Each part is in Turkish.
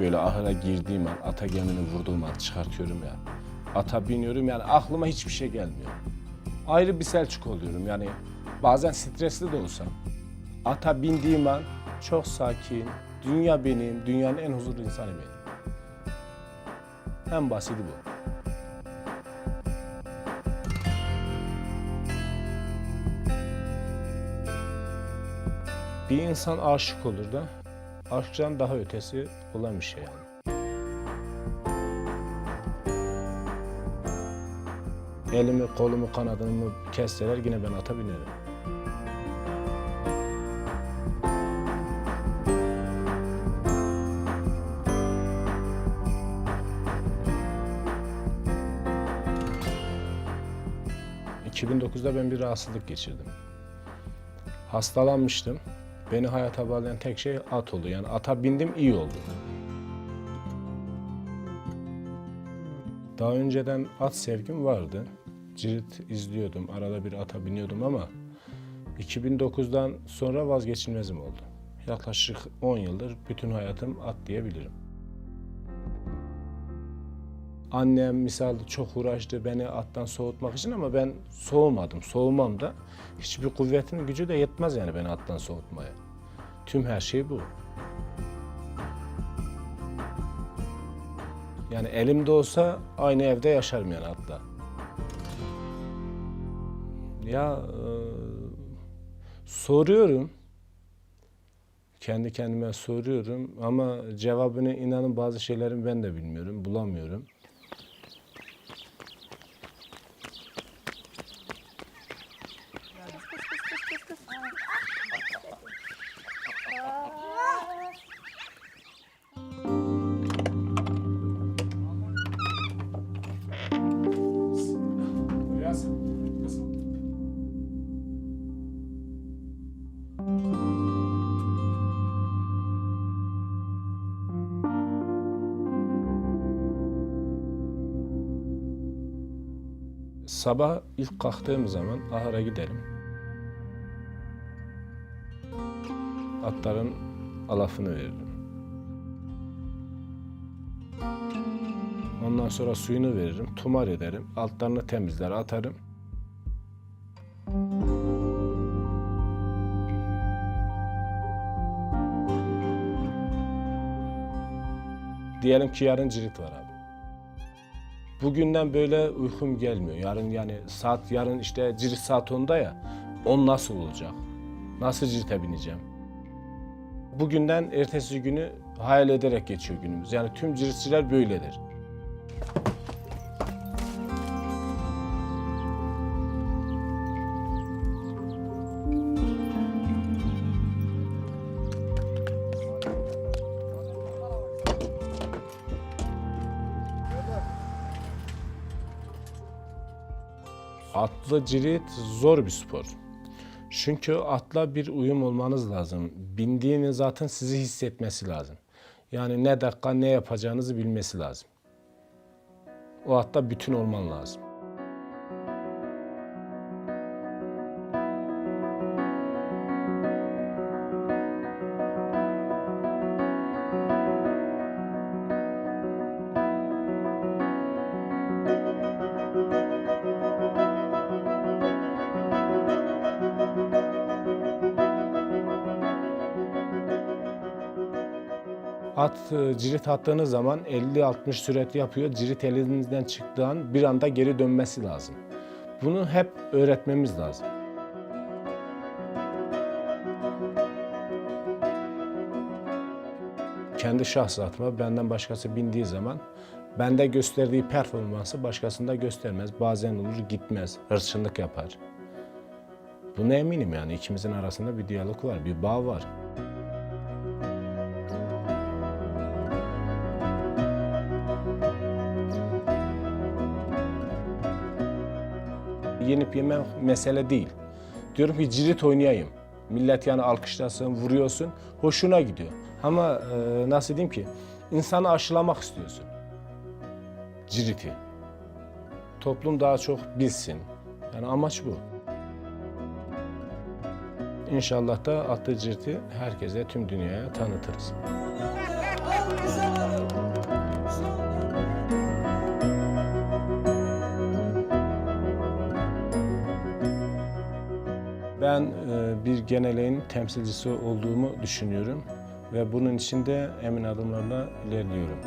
Böyle ahıra girdiğim an, ata gemini vurduğum an çıkartıyorum ya. Ata biniyorum yani aklıma hiçbir şey gelmiyor. Ayrı bir Selçuk oluyorum yani bazen stresli de olsam. Ata bindiğim an çok sakin, dünya benim, dünyanın en huzurlu insanı benim. En basiti bu. Bir insan aşık olur da aşktan daha ötesi olan bir şey yani. Elimi, kolumu, kanadımı kesseler yine ben ata binerim. ...2009'da ben bir rahatsızlık geçirdim. Hastalanmıştım. Beni hayata bağlayan tek şey at oldu. Yani ata bindim iyi oldu. Daha önceden at sevgim vardı. Cirit izliyordum, arada bir ata biniyordum ama 2009'dan sonra vazgeçilmezim oldu. Yaklaşık 10 yıldır bütün hayatım at diyebilirim. Annem misal çok uğraştı beni attan soğutmak için ama ben soğumadım. Soğumam da hiçbir kuvvetin gücü de yetmez yani beni attan soğutmaya. Tüm her şey bu. Yani elimde olsa aynı evde yaşarım yani atla. Ya e, soruyorum. Kendi kendime soruyorum ama cevabını inanın bazı şeylerin ben de bilmiyorum, bulamıyorum. Sabah ilk kalktığım zaman ahıra giderim. Atların alafını veririm. Ondan sonra suyunu veririm, tumar ederim, altlarını temizler, atarım. Diyelim ki yarın cirit var abi. Bugünden böyle uykum gelmiyor. Yarın yani saat yarın işte cirit saat 10'da ya. 10 nasıl olacak? Nasıl cirite bineceğim? Bugünden ertesi günü hayal ederek geçiyor günümüz. Yani tüm ciritçiler böyledir. Atlı cirit zor bir spor. Çünkü atla bir uyum olmanız lazım. Bindiğini zaten sizi hissetmesi lazım. Yani ne dakika ne yapacağınızı bilmesi lazım. O atta bütün olman lazım. At e, cirit attığınız zaman 50-60 sürat yapıyor. Cirit elinizden çıktığı an bir anda geri dönmesi lazım. Bunu hep öğretmemiz lazım. Kendi şahsatıma benden başkası bindiği zaman bende gösterdiği performansı başkasında göstermez. Bazen olur gitmez, hırçınlık yapar. Buna eminim yani ikimizin arasında bir diyalog var, bir bağ var. Yenip yemem mesele değil. Diyorum ki cirit oynayayım. Millet yani alkışlasın, vuruyorsun. Hoşuna gidiyor. Ama e, nasıl diyeyim ki? insanı aşılamak istiyorsun. Ciriti. Toplum daha çok bilsin. Yani amaç bu. İnşallah da atlı ciriti herkese, tüm dünyaya tanıtırız. Ben e, bir geneleğin temsilcisi olduğumu düşünüyorum ve bunun için de emin adımlarla ilerliyorum.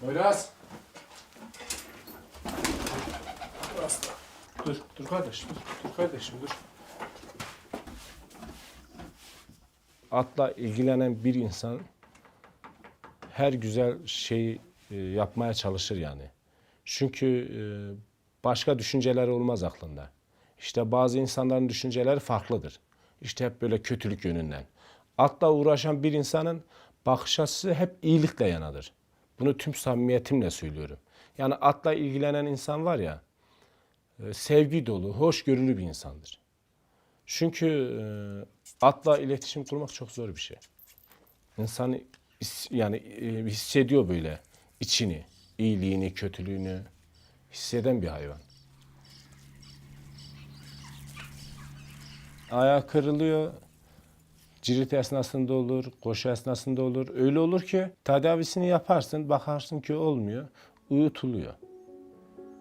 Poyraz. Dur, dur kardeşim, dur, dur kardeşim, dur. Atla ilgilenen bir insan her güzel şeyi e, yapmaya çalışır yani. Çünkü e, başka düşünceler olmaz aklında. İşte bazı insanların düşünceleri farklıdır. İşte hep böyle kötülük yönünden. Atla uğraşan bir insanın bakış açısı hep iyilikle yanadır. Bunu tüm samimiyetimle söylüyorum. Yani atla ilgilenen insan var ya, e, sevgi dolu, hoşgörülü bir insandır. Çünkü e, atla iletişim kurmak çok zor bir şey. İnsan yani e, hissediyor böyle içini, iyiliğini, kötülüğünü hisseden bir hayvan. Ayağı kırılıyor, cirit esnasında olur, koşu esnasında olur. Öyle olur ki tedavisini yaparsın, bakarsın ki olmuyor, uyutuluyor.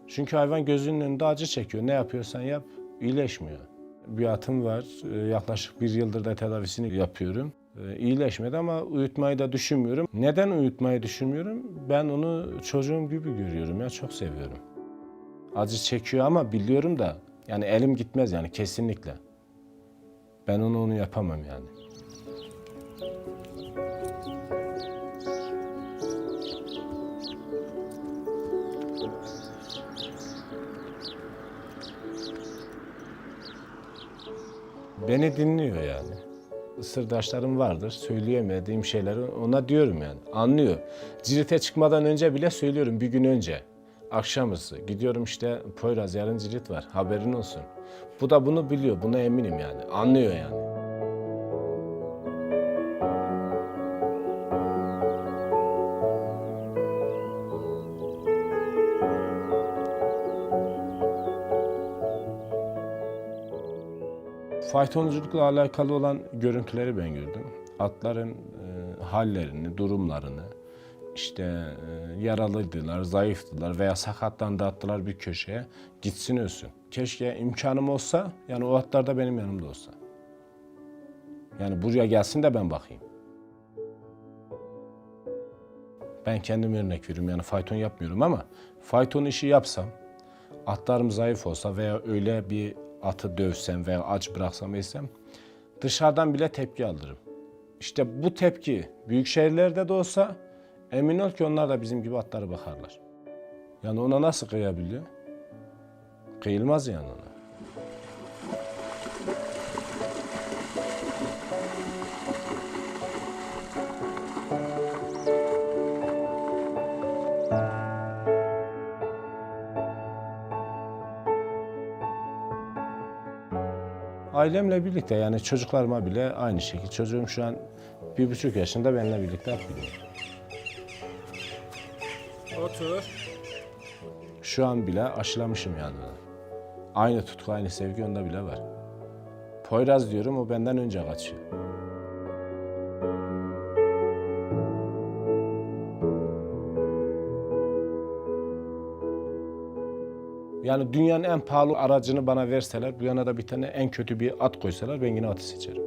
Çünkü hayvan gözünün önünde acı çekiyor. Ne yapıyorsan yap, iyileşmiyor. Bir atım var. Ee, Yaklaşık bir yıldır da tedavisini yapıyorum. Ee, İyileşmedi ama uyutmayı da düşünmüyorum. Neden uyutmayı düşünmüyorum? Ben onu çocuğum gibi görüyorum ya. Çok seviyorum. Acı çekiyor ama biliyorum da yani elim gitmez yani kesinlikle. Ben onu onu yapamam yani. Beni dinliyor yani. Sırdaşlarım vardır. Söyleyemediğim şeyleri ona diyorum yani. Anlıyor. Cirite çıkmadan önce bile söylüyorum bir gün önce. Akşamüstü gidiyorum işte Poyraz yarın cirit var haberin olsun. Bu da bunu biliyor. Buna eminim yani. Anlıyor yani. Faytonculukla alakalı olan görüntüleri ben gördüm. Atların e, hallerini, durumlarını, işte e, yaralıydılar, zayıftılar veya sakatlandı attılar bir köşeye, gitsin ölsün. Keşke imkanım olsa, yani o atlar da benim yanımda olsa. Yani buraya gelsin de ben bakayım. Ben kendim örnek veriyorum yani fayton yapmıyorum ama fayton işi yapsam, atlarım zayıf olsa veya öyle bir atı dövsem veya aç bıraksam etsem dışarıdan bile tepki alırım. İşte bu tepki büyük şehirlerde de olsa emin ol ki onlar da bizim gibi atlara bakarlar. Yani ona nasıl kıyabiliyor? Kıyılmaz yani ona. Ailemle birlikte yani çocuklarıma bile aynı şekilde. Çocuğum şu an bir buçuk yaşında benimle birlikte at biniyor. Otur. Şu an bile aşılamışım yani. Aynı tutku, aynı sevgi onda bile var. Poyraz diyorum o benden önce kaçıyor. Yani dünyanın en pahalı aracını bana verseler, bu yana da bir tane en kötü bir at koysalar ben yine atı seçerim.